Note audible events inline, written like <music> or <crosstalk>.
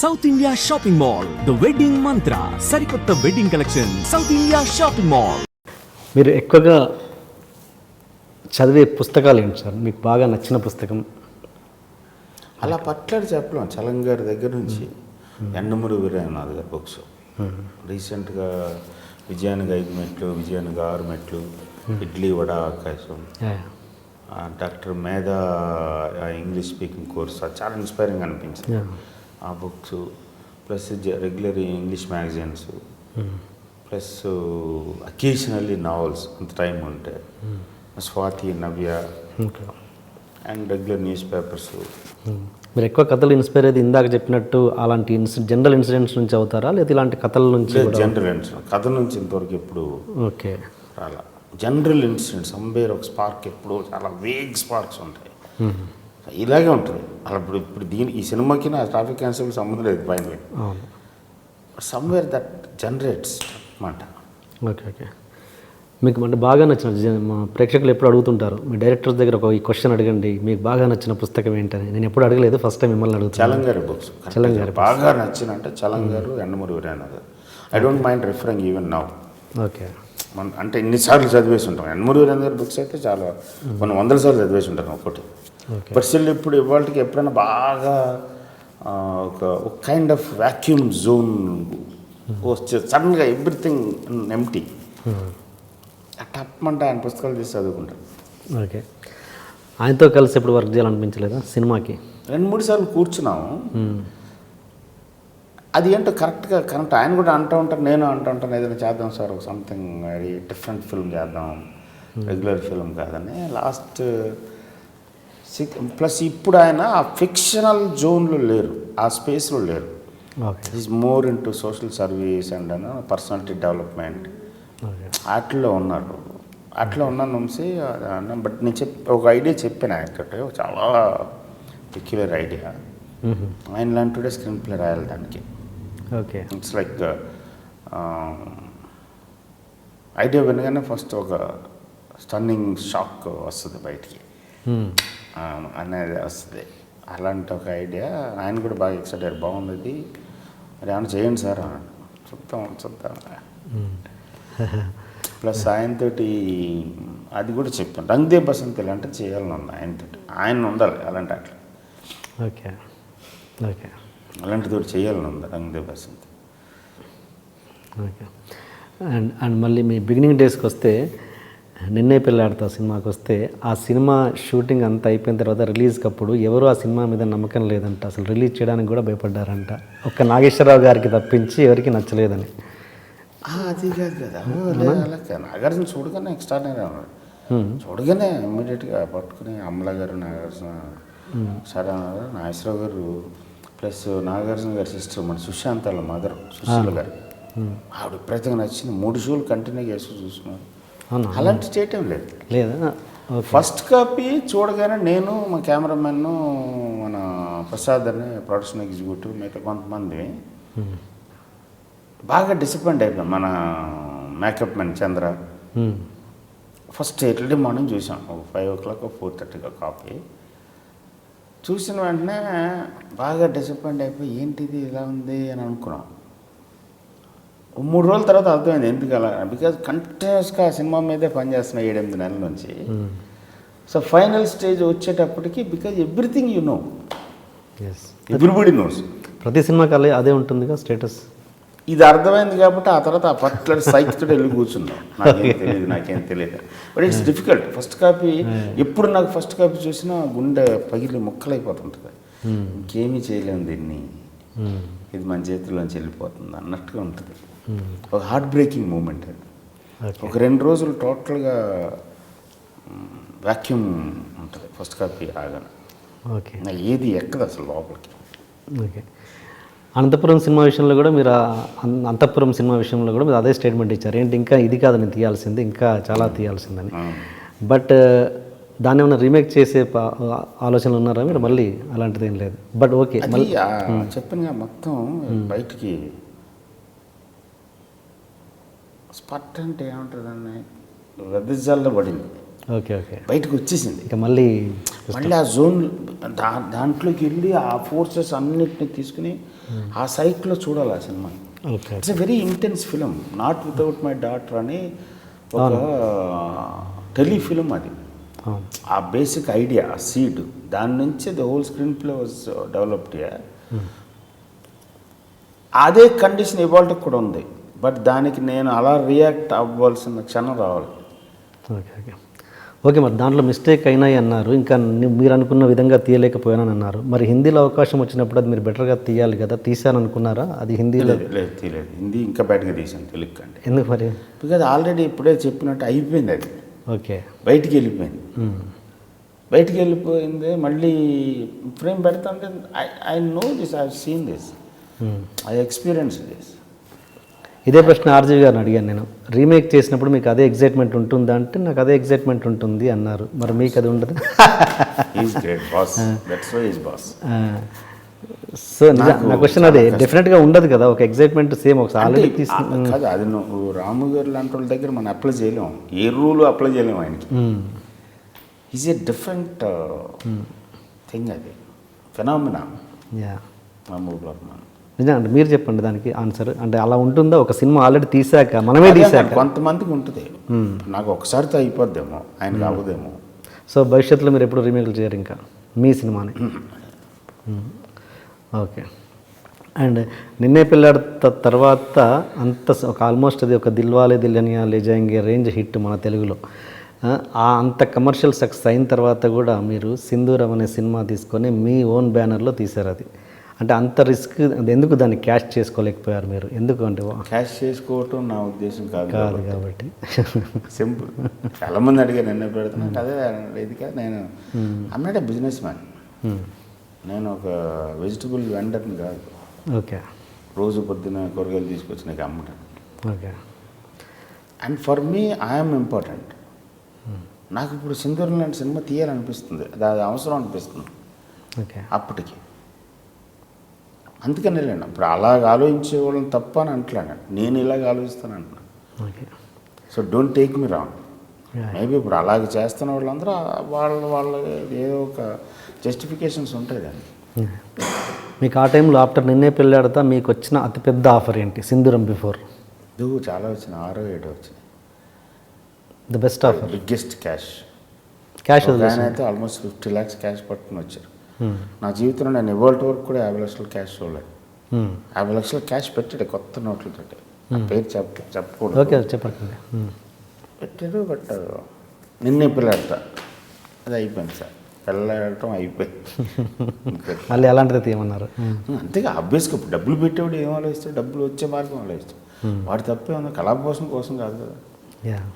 South India shopping mall the wedding Mantra సరికొత్త wedding collection south India shopping mall మీరు ఎక్కువగా చదివే పుస్తకాలు ఏంటి సార్? మీకు బాగా నచ్చిన పుస్తకం? అలా పట్లాడి చెప్పలేం. చలంగారి దగ్గర నుంచి ఎండమూరి వీరనాథ్ గారి బుక్స్. రీసెంట్గా విజయానికి ఐదు మెట్లు విజయానికి ఆరు మెట్లు ఇడ్లీ వడ ఆకాశం. ఆ, doctor Medha English speaking course అది చాలా ఇన్స్పైరింగ్ అనిపించింది. ఆ books plus regular English magazines plus occasionally novels అంత టైం ఉంటే. Swathi Navya and regular newspapers మీరు ఎక్కువ కథలు ఇన్స్పైర్ అయితే ఇందాక చెప్పినట్టు అలాంటి ఇన్సి జనరల్ ఇన్సిడెంట్స్ నుంచి అవుతారా? లేదా ఇలాంటి కథల నుంచి జనరల్ ఇన్సిడెంట్ కథ నుంచి ఇంతవరకు ఎప్పుడు ఓకే రాలా. జనరల్ ఇన్సిడెంట్ సంబేర్ ఒక స్పార్క్ ఎప్పుడు చాలా వేగ్ స్పార్క్స్ ఉంటాయి. ఇలాగే ఉంటుంది. అలా ఇప్పుడు ఇప్పుడు దీని ఈ సినిమాకి నా ట్రాఫిక్ క్యాన్సిల్ సంబంధం లేదు బై సమ్వేర్ దట్ జనరేట్స్ అనమాట ఓకే ఓకే. మీకు అంటే బాగా నచ్చిన మా ప్రేక్షకులు ఎప్పుడు అడుగుతుంటారు మీ డైరెక్టర్స్ దగ్గర ఒక ఈ క్వశ్చన్ అడగండి మీకు బాగా నచ్చిన పుస్తకం ఏంటని. నేను ఎప్పుడు అడగలేదు ఫస్ట్ టైం మిమ్మల్ని అడుగుతాను చలంగారి బుక్స్ చలంగారి బాగా నచ్చిన అంటే చలంగారు ఎండమూరి వీరేనా గారు I don't mind referring even now okay. మన అంటే ఇన్నిసార్లు చదివేసి ఉంటాం. ఎండమూరి వీరేంద్ర గారి బుక్స్ అయితే చాలా కొన్ని వందల సార్లు చదివేసి ఉంటాను ఒకటి బట్ స్టిల్ ఇప్పుడు ఇవాళకి ఎప్పుడైనా బాగా ఒక ఒక కైండ్ ఆఫ్ వ్యాక్యూమ్ జోన్ వచ్చే సడన్గా ఎవ్రీథింగ్ ఎంటీ టప్మంటే ఆయన పుస్తకాలు తీసి చదువుకుంటాను ఓకే ఆయనతో కలిసి ఎప్పుడు వర్క్ చేయాలనిపించలేదా సినిమాకి? రెండు మూడు సార్లు కూర్చున్నాము. అది ఏంటో కరెక్ట్గా కరెక్ట్ ఆయన కూడా అంటూ ఉంటారు నేను అంటూ ఉంటాను ఏదైనా చేద్దాం సార్ ఒక సంథింగ్ డిఫరెంట్ ఫిల్మ్ చేద్దాం రెగ్యులర్ ఫిల్మ్ కాదని. లాస్ట్ ప్లస్ ఇప్పుడు ఆయన ఆ ఫిక్షనల్ జోన్లో లేరు. ఆ స్పేస్లో లేరు. Is more into social service and personality development వాటిలో ఉన్నారు. అట్లా ఉన్నాను వంశీ బట్ నేను చెప్ ఒక ఐడియా చెప్పాను ఆయనతో చాలా పెక్యులర్ ఐడియా ఆయన లాంటి స్క్రీన్ ప్లే రాయాలి దానికి. ఓకే. ఇట్స్ లైక్ ఐడియా వినగానే ఫస్ట్ ఒక స్టన్నింగ్ షాక్ వస్తుంది బయటికి. అనేది వస్తుంది. అలాంటి ఒక ఐడియా. ఆయన కూడా బాగా ఎక్సైట్ అయ్యారు. బాగుంది ఇది. మరి ఏమైనా చేయండి సార్ అన్నాడు. చూద్దాం చూద్దాం ప్లస్ ఆయనతోటి అది కూడా చెప్పాను. రంగ్దే బసంత్ అంటే చేయాలని ఉంది ఆయనతోటి ఆయన ఉండాలి అలాంటి అట్లా ఓకే. ఓకే. అలాంటిది చేయాలని ఉంది Rang De Basant. Okay. And and మళ్ళీ మీ బిగినింగ్ డేస్కి వస్తే నిన్నే పెళ్ళాడతా సినిమాకి వస్తే ఆ సినిమా షూటింగ్ అంతా అయిపోయిన తర్వాత రిలీజ్కి అప్పుడు ఎవరు ఆ సినిమా మీద నమ్మకం లేదంట. అసలు రిలీజ్ చేయడానికి కూడా భయపడ్డారంట. ఒక్క నాగేశ్వరరావు గారికి తప్పించి ఎవరికి నచ్చలేదని. అది కాదు కదా. నాగార్జున చూడగానే ఉన్నాడు చూడగానే ఇమ్మీడియట్గా పట్టుకుని అమల గారు నాగార్జున సరే నాగేశ్వరరావు గారు ప్లస్ నాగార్జున గారి సిస్టర్ మన సుశాంత్ వాళ్ళ మదర్ సుశీల గారు. ఆవిడ విపరీతంగా నచ్చింది. మూడు షూలు కంటిన్యూగా వేసి చూసుకున్నాను అవునా అలాంటి చేయటం లేదు. లేదా ఫస్ట్ కాపీ చూడగానే నేను మా కెమెరామెన్ మన ప్రసాద్ అని ప్రొడక్షన్ ఎగ్జిక్యూటివ్ మిగతా కొంతమంది బాగా డిసప్పాయింట్ అయిపోయాం. మన makeup man Chandra. First early morning చూసాం. ఒక ఫైవ్ ఓ క్లాక్ ఫోర్ థర్టీగా కాపీ చూసిన వెంటనే బాగా డిసప్పాయింట్ అయిపోయి ఏంటిది ఇలా ఉంది? అని అనుకున్నాం. మూడు రోజుల తర్వాత అర్థమైంది ఎందుకు అలా? బికాజ్ కంటిన్యూస్గా సినిమా మీదే పనిచేస్తున్నా ఏడెనిమిది నెలల నుంచి. సో ఫైనల్ స్టేజ్ వచ్చేటప్పటికి because everything you know everybody knows ప్రతి సినిమాకి అలా అదే ఉంటుందిగా స్టేటస్ ఇది అర్థమైంది కాబట్టి ఆ తర్వాత ఆ పర్టికులర్ సైకితో వెళ్ళి కూర్చున్నాం. నాకేం తెలియదు నాకేం తెలియదు. But it's difficult first copy ఎప్పుడు నాకు ఫస్ట్ కాపీ చూసినా గుండె పగిలి ముక్కలైపోతుంటుంది. ఇంకేమీ చేయలేము దీన్ని. ఇది మన చేతిలోంచి వెళ్ళిపోతుంది అన్నట్టుగా ఉంటుంది. ఒక హార్ట్ బ్రేకింగ్ మూమెంట్ అది. ఒక రెండు రోజులు టోటల్గా వ్యాక్యూమ్ ఉంటుంది. ఫస్ట్ కాపీ రాగానే ఓకే ఏది ఎక్కదు అసలు లోపలికి. ఓకే అనంతపురం సినిమా విషయంలో కూడా మీరు ఆ అన్- అంతఃపురం సినిమా విషయంలో కూడా మీరు అదే స్టేట్మెంట్ ఇచ్చారు. ఏంటి ఇంకా ఇది కాదు నేను తీయాల్సింది ఇంకా చాలా తీయాల్సిందని. బట్ దాన్ని ఏమైనా రీమేక్ చేసే ఆలోచనలు ఉన్నారా మీరు? మళ్ళీ అలాంటిది ఏం లేదు బట్ ఓకే మళ్ళీ చెప్పిన మొత్తం బయటికి స్పట్ అంటే ఏమంటుందని వెదజల్లో పడింది. Okay okay. బయటకు వచ్చేసింది. ఇక మళ్ళీ మళ్ళీ ఆ జోన్ దా దాంట్లోకి వెళ్ళి ఆ ఫోర్సెస్ అన్నిటిని తీసుకుని ఆ సైట్లో చూడాలి ఆ cinema. Okay it's a very intense film not without my daughter అని ఒక టెలిఫిలిం అది. ఆ బేసిక్ ఐడియా ఆ సీడ్ దాని నుంచి the whole screenplay was developed అదే కండిషన్ ఇవాళ కూడా ఉంది. బట్ దానికి నేను అలా రియాక్ట్ అవ్వాల్సిన క్షణం రావాలి. Okay okay. ఓకే మరి దాంట్లో మిస్టేక్ అయినాయి అన్నారు. ఇంకా మీరు అనుకున్న విధంగా తీయలేకపోయానని అన్నారు. మరి హిందీలో అవకాశం వచ్చినప్పుడు అది మీరు బెటర్గా తీయాలి కదా తీశాను అనుకున్నారా అది హిందీలో లేదు లేదు. తీయలేదు. హిందీ ఇంకా బయటకు తీసాను తెలుగు కంటే. ఎందుకు మరి? బికాజ్ ఆల్రెడీ ఇప్పుడే చెప్పినట్టు అయిపోయింది అది. ఓకే. బయటికి వెళ్ళిపోయింది. బయటికి వెళ్ళిపోయింది మళ్ళీ frame పెడతాంటే I I know this I seen this. I experience this ఇదే ప్రశ్న ఆర్జీవి గారిని అడిగాను నేను. రీమేక్ చేసినప్పుడు మీకు అదే ఎగ్జైట్మెంట్ ఉంటుందా అంటే నాకు అదే ఎగ్జైట్మెంట్ ఉంటుంది అన్నారు. మరి మీకు అది ఉండదు? సో నా క్వశ్చన్ అదే. డెఫినెట్గా ఉండదు కదా. ఒక ఎగ్జైట్మెంట్ సేమ్ ఒక ఆల్రెడీ తీసి కాదు అది నువ్వు రాము గారు లాంటి వాళ్ళ దగ్గర మనం అప్లై చేయలేము ఏ రూల్ అప్లై చేయలేము ఆయనకి. ఈజ్ ఏ డిఫరెంట్ థింగ్ అది. ఫెనామినా యా మహబూబ్ రహమాన్ నిజంగా అంటే మీరు చెప్పండి దానికి ఆన్సర్. అంటే అలా ఉంటుందా? ఒక సినిమా ఆల్రెడీ తీసాక మనమే తీసాక కొంతమందికి ఉంటుంది. నాకు ఒకసారితో అయిపోద్దేమో ఆయనకి అవ్వదేమో సో భవిష్యత్తులో మీరు ఎప్పుడు రీమేక్లు చేయరు ఇంకా? మీ సినిమాని. ఓకే. అండ్ నిన్నే పిల్లాడు తర్వాత అంత ఒక ఆల్మోస్ట్ అది ఒక దిల్వాలే దిల్లనియా లేజాయింగే రేంజ్ హిట్ మన తెలుగులో. ఆ, ఆ అంత కమర్షియల్ సక్సెస్ అయిన తర్వాత కూడా మీరు సింధూరం అనే సినిమా తీసుకొని మీ ఓన్ బ్యానర్లో తీశారు అది. అంటే అంత రిస్క్ ఎందుకు దాన్ని క్యాష్ చేసుకోలేకపోయారు మీరు? ఎందుకు అంటే క్యాష్ చేసుకోవటం నా ఉద్దేశం కాదు కాదు కాబట్టి. సింపుల్. చాలా మంది అడిగారు నిన్న పెడుతున్నా అదే ఇది కాదు నేను అన్నాడే బిజినెస్ మ్యాన్. నేను ఒక వెజిటబుల్ వెండర్ని కాదు. ఓకే. రోజు పొద్దున కూరగాయలు తీసుకొచ్చి నాకు అమ్మటాను okay and for me I'm important నాకు ఇప్పుడు సింధూరం లాంటి సినిమా తీయాలనిపిస్తుంది. అది అవసరం అనిపిస్తుంది. ఓకే. అప్పటికి. అందుకని వెళ్ళాను. ఇప్పుడు అలాగ ఆలోచించే వాళ్ళని తప్ప అని అంటలేను నేను. ఇలాగ ఆలోచిస్తాను అంటున్నాను. So don't take me wrong. Maybe ఇప్పుడు అలాగే చేస్తున్న వాళ్ళందరూ వాళ్ళ వాళ్ళ ఏదో ఒక జస్టిఫికేషన్స్ ఉంటాయి దానికి. మీకు ఆ టైంలో ఆఫ్టర్ నిన్నే పెళ్ళాడతా మీకు వచ్చిన అతిపెద్ద ఆఫర్ ఏంటి? సింధూరం బిఫోర్. దువ్వు చాలా వచ్చినాయి. ఆరో ఏడో వచ్చినాయి. The best offer biggest cash cash అయితే ఆల్మోస్ట్ ఫిఫ్టీ ల్యాక్స్ క్యాష్ పట్టుకుని వచ్చారు. నా జీవితంలో నేను ఇవాళ వరకు కూడా యాభై లక్షలు క్యాష్ చూడలేదు. యాభై లక్షలు క్యాష్ పెట్టాడు కొత్త నోట్లతోటి. ఆ పేరు చెప్ప చెప్పకూడదు. ఓకే చెప్పండి మ్మ్. పెట్టాడు బట్ నిన్నే పిల్లడట అది అయిపోయింది సార్. పిల్లడటం అయిపోయింది. <laughs> మళ్ళీ అలాంటిది తీయమన్నారు? అంతేగా అబ్వియస్గా ఇప్పుడు డబ్బులు పెట్టేవాడు ఏం ఆలోచిస్తాడు? డబ్బులు వచ్చే మార్గం ఆలోచిస్తాడు. వాడు తప్పే ఉంది. కళాపోసం కోసం కాదు కదా. యా